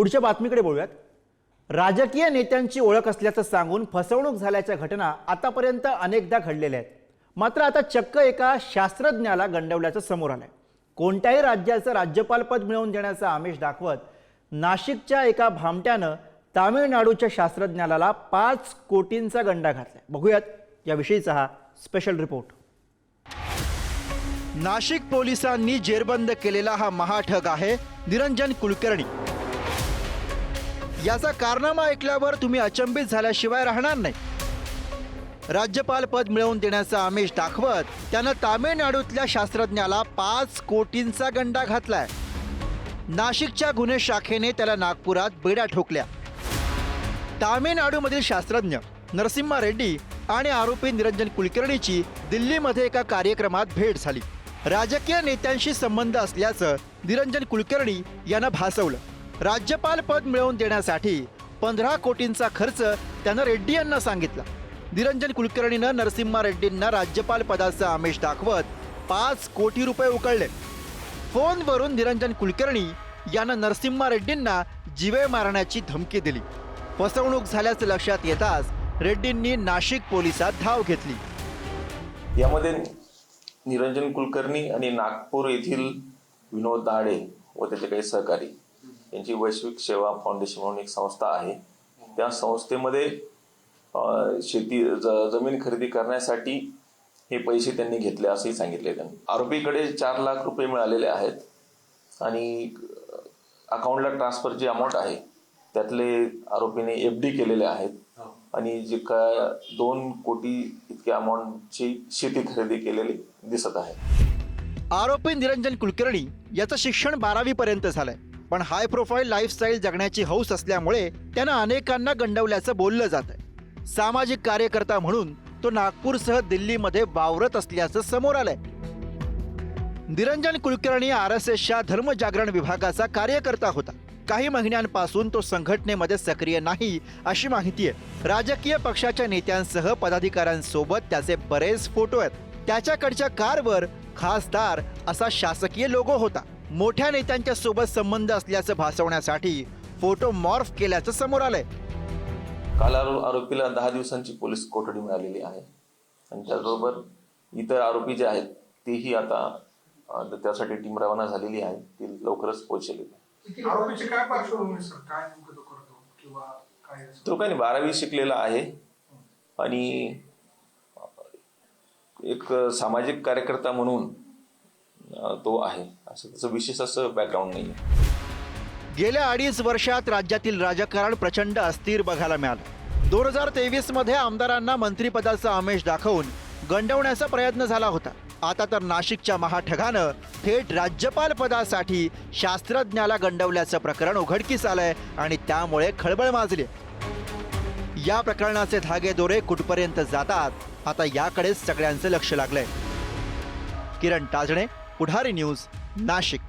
पुढच्या बातमीकडे बोलूयात. राजकीय नेत्यांची ओळख असल्याचं सांगून फसवणूक झाल्याच्या घटना आतापर्यंत अनेकदा घडलेल्या आहेत. मात्र आता चक्क एका शास्त्रज्ञाला गंडवल्याचं समोर आलंय. कोणत्याही राज्याचं राज्यपालपद मिळवून देण्याचं आमिष दाखवत नाशिकच्या एका भामट्यानं तामिळनाडूच्या शास्त्रज्ञाला पाच कोटींचा गंडा घातलाय. बघूयात याविषयीचा हा स्पेशल रिपोर्ट नाशिक पोलिसांनी जेरबंद केलेला हा महाठग आहे. निरंजन कुलकर्णी. याचा कारनामा ऐकल्यावर तुम्ही अचंबित झाल्याशिवाय राहणार नाही. राज्यपाल पद मिळवून देण्याचा आमिष दाखवत त्यानं तामिळनाडूतल्या शास्त्रज्ञाला पाच कोटींचा गंडा घातलाय. नाशिकच्या गुन्हे शाखेने त्याला नागपुरात बेड्या ठोकल्या. तामिळनाडूमधील शास्त्रज्ञ नरसिम्हा रेड्डी आणि आरोपी निरंजन कुलकर्णीची दिल्लीमध्ये एका कार्यक्रमात भेट झाली. राजकीय नेत्यांशी संबंध असल्याचं निरंजन कुलकर्णी यानं भासवलं. राज्यपाल पद मिळवून देण्यासाठी पंधरा कोटींचा खर्च त्यानं रेड्डी यांना सांगितला. निरंजन कुलकर्णीनं नरसिम्हा रेड्डींना राज्यपाल पदाचं आमिष दाखवत पाच कोटी रुपये उकळले. फोनवरून निरंजन कुलकर्णी यानं नरसिम्हा रेड्डींना जीवे मारण्याची धमकी दिली. फसवणूक झाल्याचं लक्षात येताच रेड्डींनी नाशिक पोलिसात धाव घेतली. यामध्ये निरंजन कुलकर्णी आणि नागपूर येथील विनोद दाडे व त्याचे काही सहकारी यांची वैश्विक सेवा फाउंडेशन म्हणून एक संस्था आहे. त्या संस्थेमध्ये शेती जमीन खरेदी करण्यासाठी हे पैसे त्यांनी घेतले असंही सांगितले त्यांनी. आरोपीकडे चार लाख रुपये मिळालेले आहेत आणि अकाउंटला ट्रान्सफर जी अमाऊंट आहे त्यातले आरोपीने एफ डी केलेले आहेत. आणि जे का दोन कोटी इतक्या अमाऊंटची शेती खरेदी केलेली दिसत आहे. आरोपी निरंजन कुलकर्णी याचं शिक्षण बारावी पर्यंत झालंय. पण हाय प्रोफाईल लाईफस्टाईल जगण्याची हौस असल्यामुळे त्यानं अनेकांना गंडवल्याचं बोललं जात आहे सामाजिक कार्यकर्ता म्हणून तो नागपूरसह दिल्लीमध्ये वावरत असल्याचं समोर आलंय. निरंजन कुलकर्णी आर एस एसच्या धर्मजागरण विभागाचा कार्यकर्ता होता. काही महिन्यांपासून तो संघटनेमध्ये सक्रिय नाही अशी माहिती आहे. राजकीय पक्षाच्या नेत्यांसह पदाधिकाऱ्यांसोबत त्याचे बरेच फोटो आहेत. त्याच्याकडच्या कारवर खासदार असा शासकीय लोगो होता. मोठ्या नेत्यांच्या सोबत संबंध असल्याचं भासवण्यासाठी फोटो मॉर्फ केल्याचं समोर आलंय. काल आरो- आरोपीला दहा दिवसांची पोलीस कोठडी मिळालेली आहे. आणि त्याचबरोबर इतर आरोपी जे आहेत तेही आता त्यासाठी टीम रवाना झालेली आहे. ती लवकरच पोहोचेल आरोपीची काय पार्श्वभूमी सर? काय नेमकं तो काही बारावी शिकलेला आहे. आणि एक सामाजिक कार्यकर्ता म्हणून तो आहे. असं त्याचं विशेष असं बॅकग्राऊंड नाही आहे गेल्या अडीच वर्षात राज्यातील राजकारण प्रचंड अस्थिर बघायला मिळालं. दोन हजार तेवीसमध्ये आमदारांना मंत्रिपदाचा आमिष दाखवून गंडवण्याचा प्रयत्न झाला होता. आता तर नाशिकच्या महाठगानं थेट राज्यपाल पदासाठी शास्त्रज्ञाला गंडवल्याचं प्रकरण उघडकीस आलंय आणि त्यामुळे खळबळ माजली. या प्रकरणाचे धागे दोरे कुठपर्यंत जातात आता याकडेच सगळ्यांचं लक्ष लागलंय. किरण टाजणे पुढारी न्यूज नाशिक.